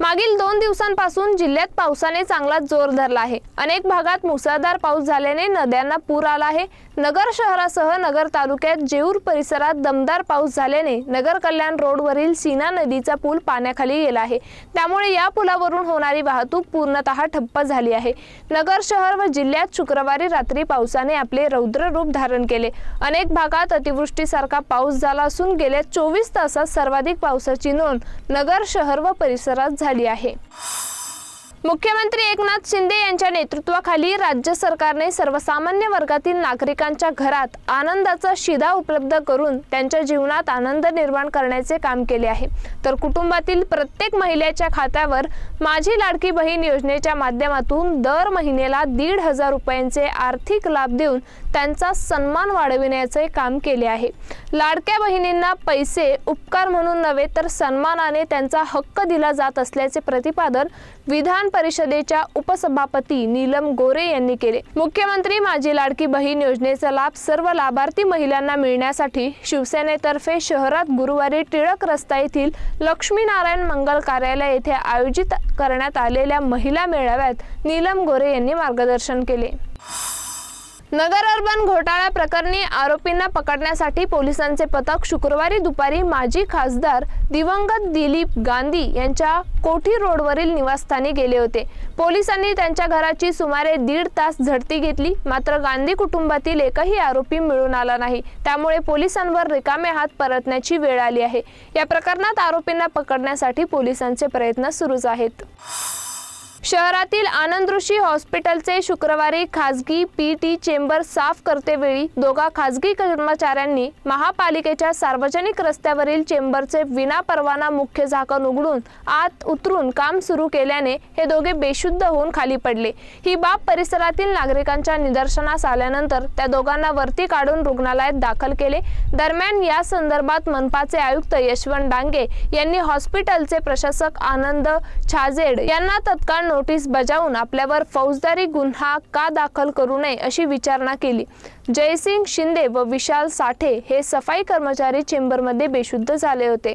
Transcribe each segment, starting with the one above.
मागील दोन दिवसांपासून जिल्ह्यात पावसाने चांगला जोर धरला आहे. अनेक भागात मुसळधार पाऊस झाल्याने नद्यांना पूर आला आहे. नगर शहरासह नगर तालुक्यात जेऊर परिसरात दमदार पाऊस झाल्याने नगर कल्याण रोडवरील सीना नदीचा पूल पाण्याखाली गेला आहे. त्यामुळे या पुलावरून होणारी वाहतूक पूर्णतः ठप्प झाली आहे. नगर शहर व जिल्ह्यात शुक्रवारी रात्री पावसाने आपले रौद्र रूप धारण केले. अनेक भागात अतिवृष्टीसारखा पाऊस झाला असून गेल्या चोवीस तासात सर्वाधिक पावसाची नोंद नगर शहर व परिसरात झाली आहे. मुख्यमंत्री एकनाथ शिंदे यांच्या नेतृत्वाखाली राज्य सरकारने सर्वसामान्य वर्गातील नागरिकांच्या घरात आनंदाचा शिधा उपलब्ध करून त्यांच्या जीवनात आनंद निर्माण करण्याचे काम केले आहे. तर कुटुंबातील प्रत्येक महिलेच्या खात्यावर माझी लाडकी बहीण योजनेच्या माध्यमातून दर महिन्याला दीड हजार रुपयांचे आर्थिक लाभ देऊन त्यांचा सन्मान वाढविण्याचे काम केले आहे. लाडक्या बहिणींना पैसे उपकार म्हणून नव्हे तर सन्मानाने त्यांचा हक्क दिला जात असल्याचे प्रतिपादन विधान परिषदेच्या उपसभापती नीलम गोरे यांनी केले. मुख्यमंत्री माझी लाडकी बहीण योजनेचा लाभ सर्व लाभार्थी महिलांना मिळण्यासाठी शिवसेनेतर्फे शहरात गुरुवारी टिळक रस्ता येथील लक्ष्मीनारायण मंगल कार्यालय येथे आयोजित करण्यात आलेल्या महिला मेळाव्यात नीलम गोरे यांनी मार्गदर्शन केले. नगर अर्बन घोटाळा प्रकरणी आरोपींना पकडण्यासाठी पोलिसांचे पथक शुक्रवारी दुपारी माजी खासदार दिवंगत दिलीप गांधी यांच्या कोठी रोडवरील निवासस्थानी गेले होते. पोलिसांनी त्यांच्या घराची सुमारे दीड तास झडती घेतली. मात्र गांधी कुटुंबातील एकही आरोपी मिळून आला नाही. त्यामुळे पोलिसांवर रिकामे हात परतण्याची वेळ आली आहे. या प्रकरणात आरोपींना पकडण्यासाठी पोलिसांचे प्रयत्न सुरूच आहेत. शहरातील आनंद ऋषी हॉस्पिटलचे शुक्रवारी खासगी पी टी चेंबर साफ करतेवेळी दोघा खासगी कर्मचाऱ्यांनी महापालिकेच्या सार्वजनिक रस्त्यावरील चेंबरचे विनापरवाना मुख्य झाकण उघडून आत उतरून काम सुरू केल्याने हे दोघे बेशुद्ध होऊन खाली पडले. ही बाब परिसरातील नागरिकांच्या निदर्शनास आल्यानंतर त्या दोघांना वरती काढून रुग्णालयात दाखल केले. दरम्यान या संदर्भात मनपाचे आयुक्त यशवंत डांगे यांनी हॉस्पिटलचे प्रशासक आनंद छाजेड यांना तत्काळ नोटीस बजावून आपल्यावर फौजदारी गुन्हा का दाखल करू नये अशी विचारणा केली. जयसिंग शिंदे व विशाल साठे हे सफाई कर्मचारी चेंबरमध्ये बेशुद्ध झाले होते.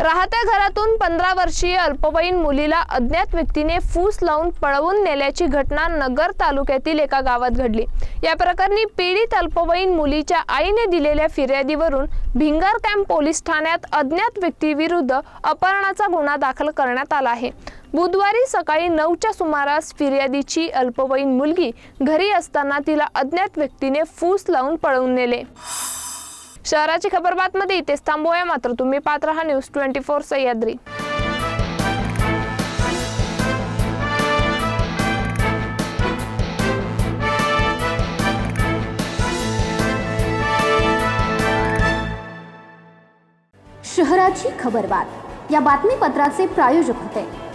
राहत्या घरातून पंधरा वर्षीय अल्पवयीन मुलीला अज्ञात व्यक्तीने फूस लावून पळवून नेल्याची घटना नगर तालुक्यातील एका गावात घडली. या प्रकरणी पीडित अल्पवयीन मुलीच्या आईने दिलेल्या फिर्यादीवरून भिंगर कॅम्प पोलीस ठाण्यात अज्ञात व्यक्तीविरुद्ध अपहरणाचा गुन्हा दाखल करण्यात आला आहे. बुधवारी सकाळी नऊच्या सुमारास फिर्यादीची अल्पवयीन मुलगी घरी असताना तिला अज्ञात व्यक्तीने फूस लावून पळवून नेले. शहराची खबर बातमध्ये इथेच थांबूया. मात्र तुम्ही पाहत रहा न्यूज ट्वेंटी फोर सह्याद्री. शहराची खबरबात या बातमीपत्राचे प्रायोजक होते.